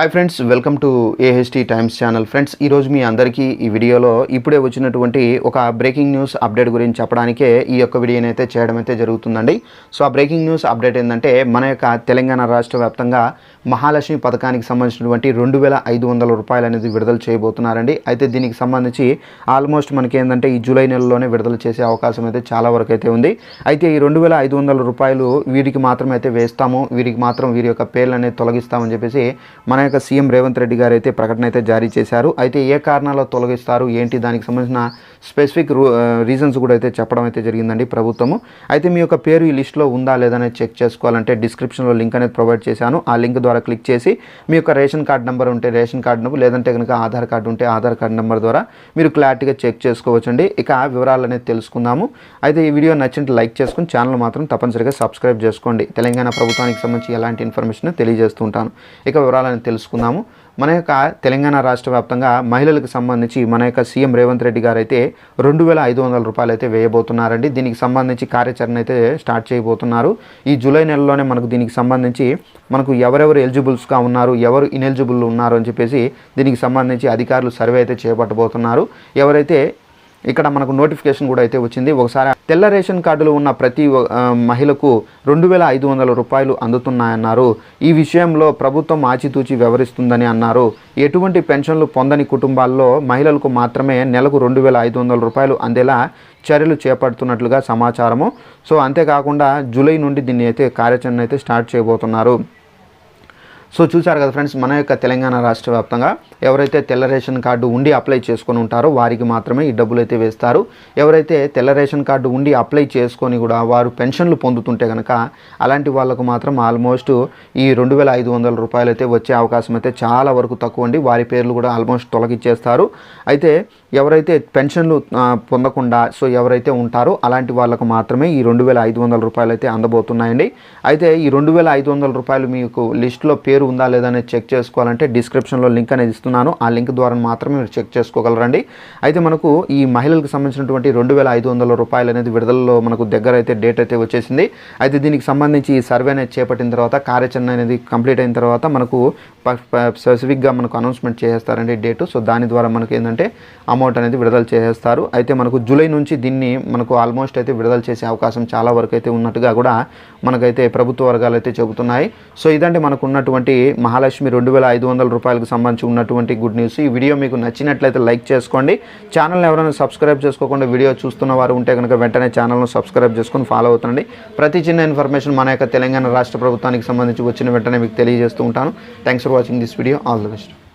Hi friends welcome to AHT times channel friends ఈరోజు మీ అందరికీ ఈ వీడియోలో ఇప్పుడే వచ్చినటువంటి ఒక బ్రేకింగ్ న్యూస్ అప్డేట్ గురించి చెప్పడానికే ఈ యొక్క వీడియోని అయితే చేయడం అయితే జరుగుతుందండి. సో ఆ బ్రేకింగ్ న్యూస్ అప్డేట్ ఏంటంటే మన యొక్క తెలంగాణ రాష్ట్ర వ్యాప్తంగా మహాలక్ష్మి పథకానికి సంబంధించినటువంటి రెండు వేల ఐదు వందల రూపాయలు అనేది విడుదల చేయబోతున్నారండి. అయితే దీనికి సంబంధించి ఆల్మోస్ట్ మనకి ఏంటంటే ఈ జూలై నెలలోనే విడుదల చేసే అవకాశం అయితే చాలా వరకు అయితే ఉంది. అయితే ఈ రెండు వేల ఐదు వందల రూపాయలు వీరికి మాత్రం అయితే వేస్తాము. వీరికి మాత్రం వీరి యొక్క పేర్లు అనేది తొలగిస్తామని చెప్పేసి మన యొక్క సీఎం రేవంత్ రెడ్డి గారు అయితే ప్రకటన అయితే జారీ చేశారు. అయితే ఏ కారణాల తొలగిస్తారు? ఏంటి? దానికి సంబంధించిన స్పెసిఫిక్ రీజన్స్ కూడా అయితే చెప్పడం అయితే జరిగిందండి ప్రభుత్వము. అయితే మీ యొక్క పేరు ఈ లిస్ట్లో ఉందా లేదా అనేది చెక్ చేసుకోవాలంటే డిస్క్రిప్షన్లో లింక్ అనేది ప్రొవైడ్ చేశాను. ఆ లింక్ ద్వారా క్లిక్ చేసి మీ యొక్క రేషన్ కార్డ్ నెంబర్ ఉంటే రేషన్ కార్డు నెంబర్ లేదంటే కనుక ఆధార్ కార్డు ఉంటే ఆధార్ కార్డు నెంబర్ ద్వారా మీరు క్లారిటీగా చెక్ చేసుకోవచ్చండి. ఇక ఆ వివరాలు అనేది తెలుసుకుందాము. అయితే ఈ వీడియో నచ్చినట్టు లైక్ చేసుకుని ఛానల్ మాత్రం తప్పనిసరిగా సబ్స్క్రైబ్ చేసుకోండి. తెలంగాణ ప్రభుత్వానికి సంబంధించి ఎలాంటి ఇన్ఫర్మేషన్ తెలియజేస్తుంటాను ఇక వివరాలను తెలుసుకుందాము మన యొక్క తెలంగాణ రాష్ట్ర వ్యాప్తంగా మహిళలకు సంబంధించి మన యొక్క సీఎం రేవంత్ రెడ్డి గారు అయితే రెండు వేల ఐదు వందల రూపాయలు అయితే వేయబోతున్నారండి. దీనికి సంబంధించి కార్యాచరణ అయితే స్టార్ట్ చేయబోతున్నారు. ఈ జూలై నెలలోనే మనకు దీనికి సంబంధించి మనకు ఎవరెవరు ఎలిజిబుల్స్గా ఉన్నారు ఎవరు ఇనెలిజిబుల్ ఉన్నారు అని చెప్పేసి దీనికి సంబంధించి అధికారులు సర్వే అయితే చేపట్టబోతున్నారు. ఎవరైతే ఇక్కడ మనకు నోటిఫికేషన్ కూడా అయితే వచ్చింది. ఒకసారి తెల్ల రేషన్ కార్డులు ఉన్న ప్రతి మహిళకు రెండు వేల ఐదు వందల రూపాయలు అందుతున్నాయన్నారు. ఈ విషయంలో ప్రభుత్వం ఆచితూచి వ్యవహరిస్తుందని అన్నారు. ఎటువంటి పెన్షన్లు పొందని కుటుంబాల్లో మహిళలకు మాత్రమే నెలకు రెండు వేల ఐదు వందల రూపాయలు అందేలా చర్యలు చేపడుతున్నట్లుగా సమాచారము. సో అంతేకాకుండా జూలై నుండి దీన్ని అయితే కార్యాచరణ అయితే స్టార్ట్ చేయబోతున్నారు. సో చూసారు కదా ఫ్రెండ్స్ మన యొక్క తెలంగాణ రాష్ట్ర వ్యాప్తంగా ఎవరైతే తెల్ల రేషన్ కార్డు ఉండి అప్లై చేసుకొని ఉంటారో వారికి మాత్రమే ఈ డబ్బులు అయితే వేస్తారు. ఎవరైతే తెల్ల రేషన్ కార్డు ఉండి అప్లై చేసుకొని కూడా వారు పెన్షన్లు పొందుతుంటే కనుక అలాంటి వాళ్ళకు మాత్రం ఆల్మోస్ట్ ఈ రెండు వేల ఐదు వందల రూపాయలు అయితే వచ్చే అవకాశం అయితే చాలా వరకు తక్కువ అండి. వారి పేర్లు కూడా ఆల్మోస్ట్ తొలగిచ్చేస్తారు. అయితే ఎవరైతే పెన్షన్లు పొందకుండా సో ఎవరైతే ఉంటారో అలాంటి వాళ్ళకు మాత్రమే ఈ రెండు వేల ఐదు వందల రూపాయలు అయితే అందబోతున్నాయండి. అయితే ఈ రెండు వేల ఐదు వందల రూపాయలు మీకు లిస్ట్లో పేరు ఉందా లేదా అనేది చెక్ చేసుకోవాలంటే డిస్క్రిప్షన్లో లింక్ అనేది ఇస్తున్నాను. ఆ లింక్ ద్వారా మాత్రమే మీరు చెక్ చేసుకోగలరండి. అయితే మనకు ఈ మహిళలకు సంబంధించినటువంటి రెండు వేల ఐదు వందల రూపాయలు అనేది విడుదలలో మనకు దగ్గర అయితే డేట్ అయితే వచ్చేసింది. అయితే దీనికి సంబంధించి ఈ సర్వే అనేది చేపట్టిన తర్వాత కార్యాచరణ అనేది కంప్లీట్ అయిన తర్వాత మనకు స్పెసిఫిక్గా మనకు అనౌన్స్మెంట్ చేసేస్తారండి డేటు. సో దాని ద్వారా మనకు ఏంటంటే అమౌంట్ అనేది విడుదల చేసేస్తారు. అయితే మనకు జూలై నుంచి దీన్ని మనకు ఆల్మోస్ట్ అయితే విడుదల చేసే అవకాశం చాలా వరకు అయితే ఉన్నట్టుగా కూడా మనకైతే ప్రభుత్వ వర్గాలు అయితే చెబుతున్నాయి. సో ఇదంటే మనకు ఉన్నటువంటి మహాలక్ష్మి రెండు వేల ఐదు వందల రూపాయలకు సంబంధించి ఉన్నటువంటి గుడ్ న్యూస్. ఈ వీడియో మీకు నచ్చినట్లయితే లైక్ చేసుకోండి. ఛానల్ని ఎవరైనా సబ్స్క్రైబ్ చేసుకోకుండా వీడియో చూస్తున్న వారు ఉంటే కనుక వెంటనే ఛానల్ను సబ్స్క్రైబ్ చేసుకొని ఫాలో అవుతుండండి ప్రతి చిన్న ఇన్ఫర్మేషన్ మన యొక్క తెలంగాణ రాష్ట్ర ప్రభుత్వానికి సంబంధించి వచ్చిన వెంటనే మీకు తెలియజేస్తూ ఉంటాను. Thanks for watching this video all the best